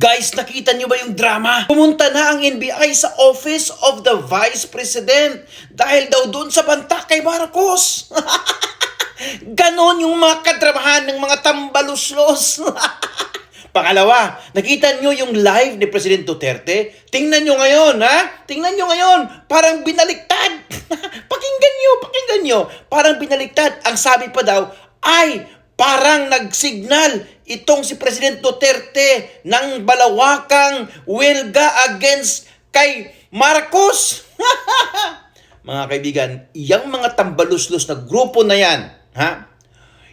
Guys, nakita niyo ba yung drama? Pumunta na ang NBI sa Office of the Vice President dahil daw doon sa banta kay Marcos. Ganon yung mga kadramahan ng mga tambaluslos. Pangalawa, nakita nyo yung live ni President Duterte? Tingnan nyo ngayon, ha? Tingnan nyo ngayon. Parang binaliktad. pakinggan nyo, pakinggan nyo. Parang binaliktad. Ang sabi pa daw, ay, parang nagsignal itong si President Duterte ng balawakang wilga against kay Marcos. mga kaibigan, iyang mga tambaluslos na grupo na yan, ha?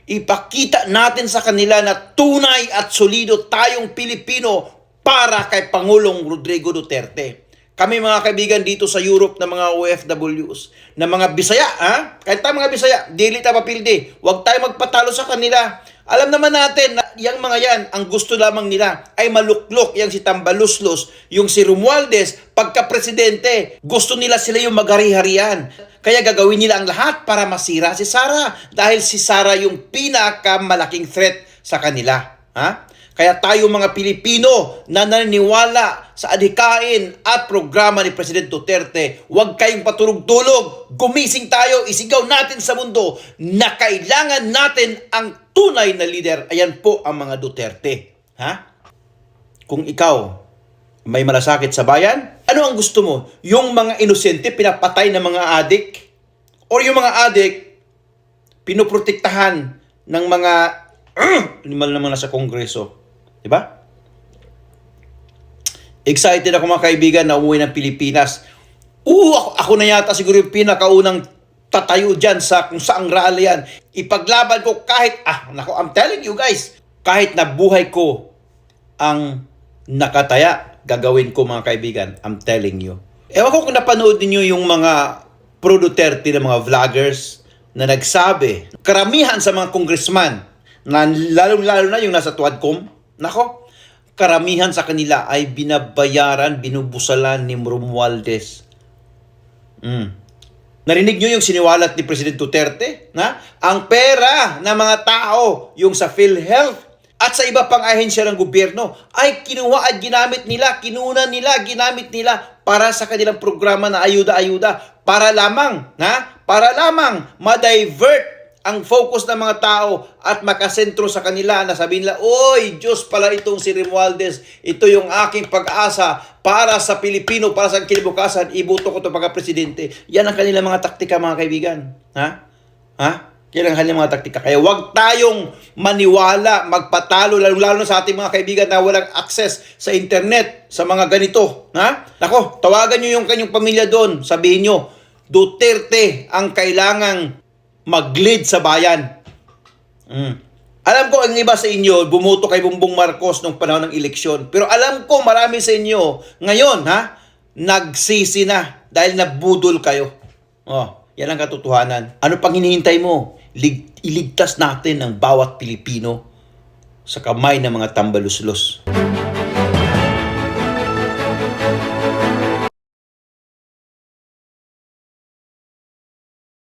Ipakita natin sa kanila na tunay at solido tayong Pilipino para kay Pangulong Rodrigo Duterte. Kami mga kaibigan dito sa Europe na mga OFWs, na mga Bisaya, ha? Kahit tayo mga Bisaya, dili ta papildi. Huwag tayo magpatalo sa kanila. Alam naman natin na yung mga yan, ang gusto lamang nila ay maluklok yung si Tambaluslos, yung si Romualdez, pagka-presidente. Gusto nila sila yung magari-harian. Kaya gagawin nila ang lahat para masira si Sara dahil si Sara yung pinakamalaking threat sa kanila. Ha? Kaya tayo mga Pilipino na naniniwala sa adhikain at programa ni President Duterte, huwag kayong paturog-tulog. Gumising tayo, isigaw natin sa mundo na kailangan natin ang tunay na leader. Ayan po ang mga Duterte. Ha? Kung ikaw may malasakit sa bayan, ano ang gusto mo? Yung mga inosente pinapatay ng mga adik? Or yung mga adik pinoprotektahan ng mga animal naman na sa kongreso? Di ba? Excited ako mga kaibigan na umuwi ng Pilipinas. Oo, ako, ako na yata siguro yung pinakaunang tatayo dyan sa kung saang rally yan. Ipaglaban ko kahit, ah, nako, I'm telling you guys, kahit na buhay ko ang nakataya, gagawin ko mga kaibigan. I'm telling you. Ewan ko kung napanood niyo yung mga pro Duterte na mga vloggers na nagsabi, karamihan sa mga congressman, na lalong-lalo na yung nasa Tuadcom, nako, karamihan sa kanila ay binabayaran, binubusalan ni Romualdez. Mm. Narinig nyo yung siniwalat ni President Duterte? Na? Ang pera ng mga tao, yung sa PhilHealth, at sa iba pang ahensya ng gobyerno ay kinuha at ginamit nila, kinuna nila, ginamit nila para sa kanilang programa na ayuda-ayuda para lamang, na? Para lamang ma-divert ang focus ng mga tao at makasentro sa kanila na sabihin nila, Oy, Diyos pala itong si Romualdez. Ito yung aking pag-asa para sa Pilipino, para sa kinabukasan. Ibuto ko ito pagka-presidente. Yan ang kanilang mga taktika, mga kaibigan. Ha? Ha? Yan ang kanilang mga taktika. Kaya huwag tayong maniwala, magpatalo, lalo-lalo sa ating mga kaibigan na walang access sa internet, sa mga ganito. Ha? Nako, tawagan nyo yung kanyang pamilya doon. Sabihin nyo, Duterte ang kailangang mag-lead sa bayan. Mm. Alam ko ang iba sa inyo bumoto kay Bongbong Marcos nung panahon ng eleksyon. Pero alam ko marami sa inyo ngayon ha, nagsisi na dahil nabudol kayo. Oh, yan ang katotohanan. Ano pang hinihintay mo? Lig- iligtas natin ang bawat Pilipino sa kamay ng mga tambaluslos.